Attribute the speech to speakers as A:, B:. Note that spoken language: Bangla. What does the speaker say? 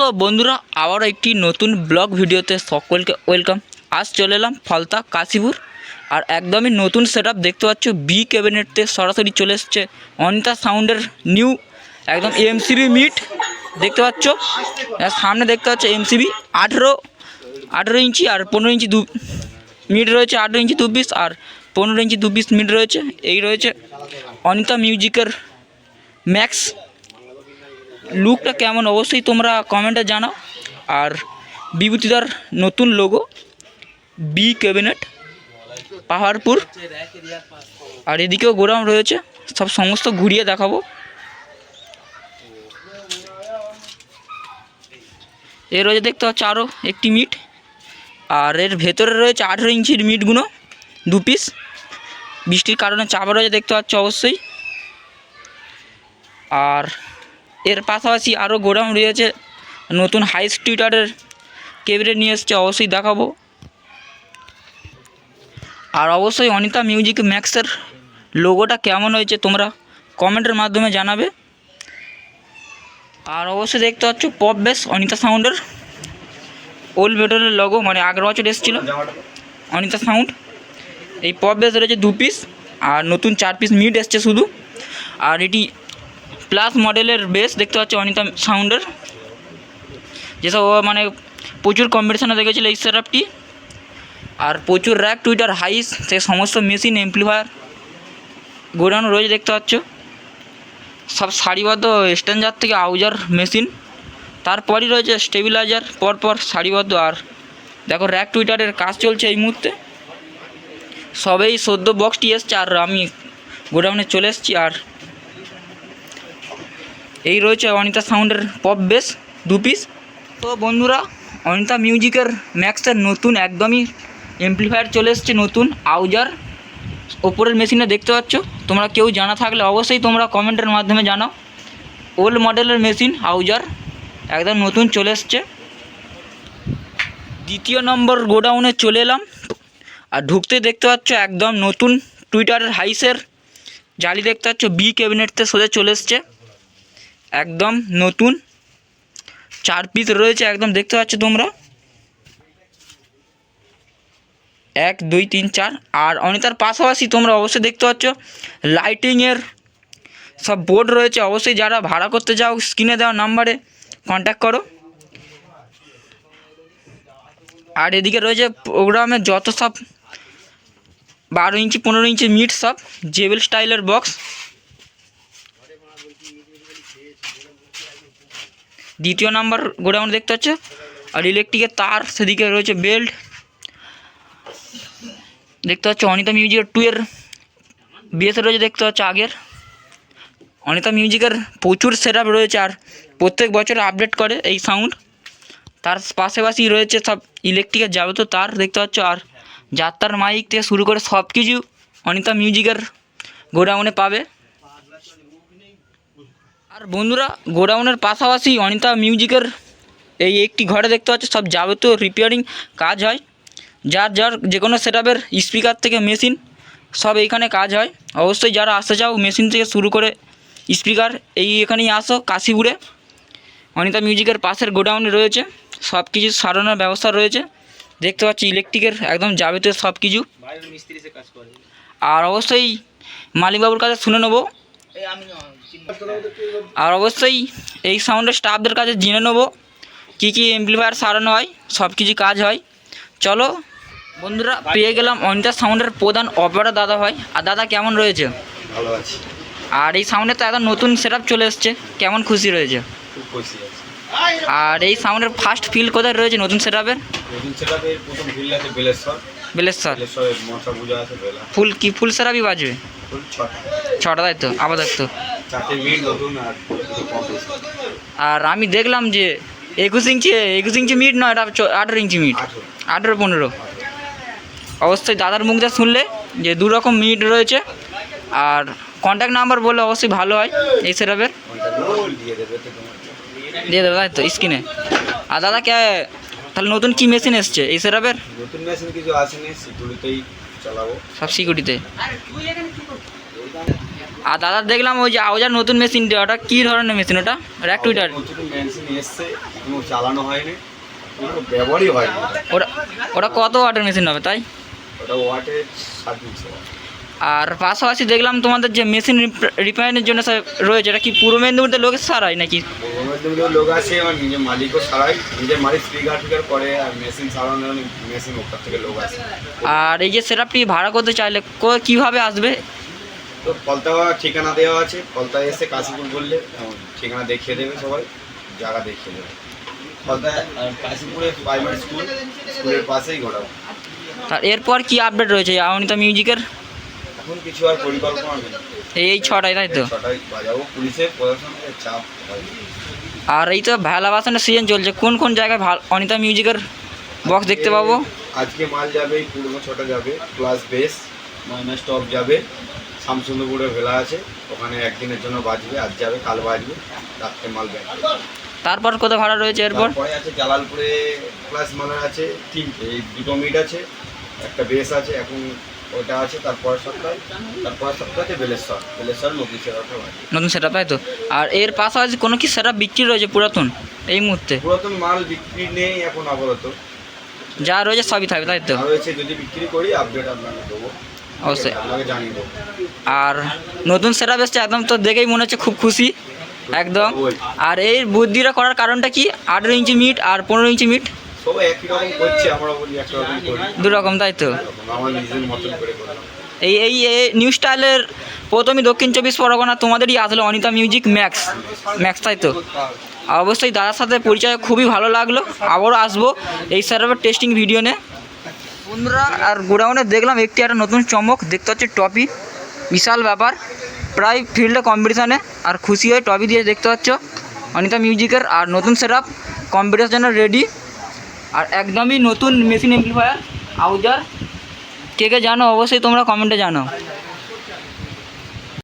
A: সো বন্ধুরা, আবারও একটি নতুন ব্লগ ভিডিওতে সকলকে ওয়েলকাম। আজ চলে এলাম ফলতা কাশিপুর। আর একদমই নতুন সেট দেখতে পাচ্ছ বি ক্যাবিনেটতে সরাসরি চলে এসছে অনিতা সাউন্ডের নিউ একদম এমসিবি মিট দেখতে পাচ্ছ? সামনে দেখতে পাচ্ছ এমসিবি আঠেরো আঠেরো ইঞ্চি আর পনেরো ইঞ্চি দু মিট রয়েছে, আঠেরো ইঞ্চি দু পিস আর পনেরো ইঞ্চি দু পিস মিট রয়েছে। এই রয়েছে অনিতা মিউজিকের ম্যাক্স লুকটা কেমন? অবশ্যই তোমরা কমেন্টে জানাও। আর বিভূতিদার নতুন লোগো বি ক্যাবিনেট পাহাড়পুর। আর এদিকেও গোডাউন রয়েছে। সব সমস্ত ঘুরিয়ে দেখাবো। এর রয়েছে দেখতে পাচ্ছ আরও একটি মিট আর এর ভেতরে রয়েছে আঠেরো ইঞ্চির মিটগুলো দু পিস বৃষ্টির কারণে চাপা রয়েছে দেখতে পাচ্ছ অবশ্যই। আর এর পাশাপাশি আরও গোডাউন রয়েছে। নতুন হাই স্টুইটারের কেবিনেট নিয়ে এসছে, অবশ্যই দেখাবো। আর অবশ্যই অনিতা মিউজিক ম্যাক্সের লোগোটা কেমন হয়েছে তোমরা কমেন্টের মাধ্যমে জানাবে। আর অবশ্যই দেখতে পাচ্ছ পপ বেস অনিতা সাউন্ডের ওল্ড ভেটরের লোগো মানে আগের বছর এসেছিল। অনিতা সাউন্ড এই পপ বেস রয়েছে দু পিস আর নতুন চার পিস মিড এসছে শুধু। আর এটি প্লাস মডেলের বেস দেখতে পাচ্ছ অনিতা সাউন্ডের যেসব মানে প্রচুর কম্পিটিশনে দেখেছিল এই সেটআপটি আর প্রচুর র্যাক টুইটার হাইস সে সমস্ত মেশিন এমপ্লিফায়ার গোডাউন রয়েছে দেখতে পাচ্ছ। সব সারিবদ্ধ স্ট্যান্ডার থেকে আউজার মেশিন তারপরই রয়েছে স্টেবিলাইজার পরপর সারিবদ্ধ। আর দেখো র্যাক টুইটারের কাজ চলছে এই মুহূর্তে। সবেই সদ্য বক্সটি এসছে, আর আমি গোডাউনে চলে এসেছি। আর এই রয়েছে অনিতা সাউন্ডের পপ বেস দু পিস তো বন্ধুরা, অনিতা মিউজিকের ম্যাক্সের নতুন, একদমই এমপ্লিফায়ার চলে এসছে নতুন আউজার ওপরের মেশিনে দেখতে পাচ্ছ? তোমরা কেউ জানা থাকলে অবশ্যই তোমরা কমেন্টের মাধ্যমে জানাও। ওল্ড মডেলের মেশিন আউজার একদম নতুন চলে এসছে। দ্বিতীয় নম্বর গোডাউনে চলে এলাম। আর ঢুকতে দেখতে পাচ্ছ, একদম নতুন টুইটারের হাইসের জালি দেখতে পাচ্ছ বি ক্যাবিনেটতে সোজা চলে এসছে। একদম নতুন। চার পিস রয়েছে, একদম দেখতে পাচ্ছ তোমরা। এক, দুই, তিন, চার, আর অনিতার পাশাপাশি তোমরা অবশ্যই দেখতে পাচ্ছ লাইটিংয়ের সব বোর্ড রয়েছে। অবশ্যই যারা ভাড়া করতে চাও স্ক্রিনে দেওয়া নাম্বারে কন্ট্যাক্ট করো। আর এদিকে রয়েছে প্রোগ্রামের যত সব বারো ইঞ্চি, পনেরো ইঞ্চি মিট সব জেবেল স্টাইলের বক্স দ্বিতীয় নাম্বার গোডাউন দেখতে পাচ্ছ? আর ইলেকট্রিকের তার সেদিকে রয়েছে বেল্ট দেখতে পাচ্ছ অনিতা মিউজিকের টু এর বিএসএ রয়েছে দেখতে পাচ্ছ আগের। অনিতা মিউজিকের প্রচুর সেট রয়েছে আর প্রত্যেক বছর আপডেট করে এই সাউন্ড তার পাশাপাশি রয়েছে সব ইলেকট্রিকের যাবতীয় তার দেখতে পাচ্ছ আর যাত্রার মাইক থেকে শুরু করে সব কিছু অনিতা মিউজিকের গোডাউনে পাবে। আর বন্ধুরা গোডাউনের পাশাপাশি অনিতা মিউজিকের এই একটি ঘরে দেখতে পাচ্ছ সব যাবতীয় রিপেয়ারিং কাজ হয়। যার যার যে কোনো সেটআপের স্পিকার থেকে মেশিন সব এইখানে কাজ হয়। অবশ্যই যারা আসতে চাও মেশিন থেকে শুরু করে স্পিকার এই এখানেই আসো কাশিপুরে। অনিতা মিউজিকের পাশের গোডাউনে রয়েছে সব কিছু সারানোর ব্যবস্থা রয়েছে। দেখতে পাচ্ছি ইলেকট্রিকের একদম যাবতীয় সব কিছু আর অবশ্যই মালিকবাবুর কাছে শুনে নেব। আর অবশ্যই এই সাউন্ডের স্টাফদের কাছে জেনে নেব কী কী এমপ্লিফায়ার সারানো হয় সব কিছু কাজ হয়। চলো বন্ধুরা পেয়ে গেলাম অনিতা সাউন্ডের প্রধান অপারেটর দাদা হয় আর দাদা কেমন রয়েছে?
B: ভালো আছি।
A: আর এই সাউন্ডে তো একটা নতুন সেট চলে এসছে। কেমন খুশি রয়েছে? আর এই সাউন্ডের ফার্স্ট ফিল কোথায় রয়েছে নতুন সেট আপের
B: নতুন সেটাপের প্রথম ফিল্ড আছে বেলেশ্বর।
A: বেলেশ্বর। ফুল কি ফুল আপই বাজবে?
B: ছটা।
A: তাই তো? আবার
B: নতুন আর
A: আমি দেখলাম যে একুশ ইঞ্চি একুশ ইঞ্চি মিট নয় এটা আঠেরো ইঞ্চি মিট।
B: আঠেরো।
A: পনেরো। অবশ্যই দাদার মুখ দিয়ে শুনলে যে দু রকম মিট রয়েছে। আর কন্ট্যাক্ট নাম্বার বললে অবশ্যই ভালো হয় এই
B: তো
A: দিয়ে দেবে তাই তো? স্ক্রিনে। আর দাদা কে তাহলে নতুন কি মেশিন এসছে? এই সেটআপের
B: নতুন মেশিন কিছু আসেনি সিকিউরিতেই চালাবো।
A: সব সিকিউরিটিতে আর দাদা দেখলাম ওই যে আউজার নতুন মেশিনটা ওটা কী ধরনের মেশিন ওটা? র্যাক টুইটার
B: নতুন মেশিন এসছে এখনও চালানো হয়নি কোনো ব্যবহারই হয়নি। ওটা।
A: ওটা কত ওয়াটের মেশিন হবে তাই?
B: ওটা ওয়াটে ষাট
A: আর পাশাপাশি দেখলাম তোমাদের যে মেশিন রিপেয়ারের জন্য রয়েছে এটা কি পূর্ব মেদিনীপুরতে লোকের সারাই নাকি?
B: পূর্ব মেদিনীপুরের লোক আছে আমার নিজের মালিকও সারাই নিজের মালিক স্পিকার করে আর মেশিন সারানোর মেশিন ওপর থেকে লোক আছে।
A: আর এই যে সেটআপটি ভাড়া করতে চাইলে কো- কীভাবে আসবে?
B: তো ফলতা ঠিকানা দেওয়া আছে ফলতা এসে কাশীপুর বললে ঠিকানা দেখিয়ে দেবে সবাই জায়গা দেখিয়ে দেবে। ফলতা কাশীপুরে প্রাইমারি স্কুল স্কুলের পাশেই
A: আর এরপর কি আপডেট রয়েছে অনিতা মিউজিকের
B: এখন কিছু আর পরিকল্পনা নেই।
A: এই ছটাই তাই তো?
B: ছটায় বাজাবো। পুলিশের প্রশাসনের চাপ
A: আর এই তো ভেলা বাসনের সিজন চলছে। কোন কোন জায়গায় অনিতা মিউজিকের বক্স দেখতে পাবো?
B: আজকে মাল যাবে পুরনো ছটা যাবে। প্লাস বেস মাইনাস টপ যাবে। শামসুন্দরপুরে ভেলা আছে। ওখানে একদিনের জন্য বাজবে আজ যাবে কাল বাজবে। রাত্রে মাল ব্যাক
A: তারপর কত ভাড়া রয়েছে এরপর?
B: আছে জালালপুরে প্লাস মালের আছে তিনটে। এই দুটো মিট আছে একটা বেস আছে। এখন ওটা আছে তারপরের সপ্তাহে তারপরের সপ্তাহে বেলেশ্বর বেলেশ্বর সেরাটা বাজবে
A: নতুন সেটআপ তাই তো? আর এর পাশাপাশি কোনো কি সেটআপ বিক্রি রয়েছে পুরাতন এই মুহূর্তে?
B: পুরাতন মাল বিক্রি নেই এখন আপাতত।
A: যা রয়েছে সবই থাকবে তাই তো?
B: রয়েছে যদি বিক্রি করি আপডেট আপনাকে দেবো।
A: অবশ্যই। আর নতুন সেটআপ এসছে একদম তো দেখেই মনে হচ্ছে খুব খুশি। একদম। আর এই বুদ্ধিটা করার কারণটা কি? আঠেরো ইঞ্চি মিট আর পনেরো ইঞ্চি মিট?
B: সবাই একই রকম করছে আমরা বলি একটা করি।
A: দু রকম তাই তো?
B: আমার নিজের মতন করে
A: এই এই নিউ স্টাইলের প্রথমে দক্ষিণ চব্বিশ পরগনা তোমাদেরই আসলো অনিতা মিউজিক ম্যাক্স ম্যাক্স তাই তো? অবশ্যই দাদার সাথে পরিচয় খুবই ভালো লাগল। আবারও আসব এই স্যারের টেস্টিং ভিডিও নিয়ে বন্ধুরা আর গোডাউনে দেখলাম একটি একটা নতুন চমক দেখতে হচ্ছে টপি। বিশাল ব্যাপার। প্রায় ফিল্ডে কম্পিটিশানে আর খুশি হয়ে টপি দিয়ে দেখতে পাচ্ছ অনিতা মিউজিকের আর নতুন সেট আপ কম্পিটিশানের জন্য রেডি আর একদমই নতুন মেশিন এমপ্লিফায়ার আউজার কে কে জানো অবশ্যই তোমরা কমেন্টে জানাও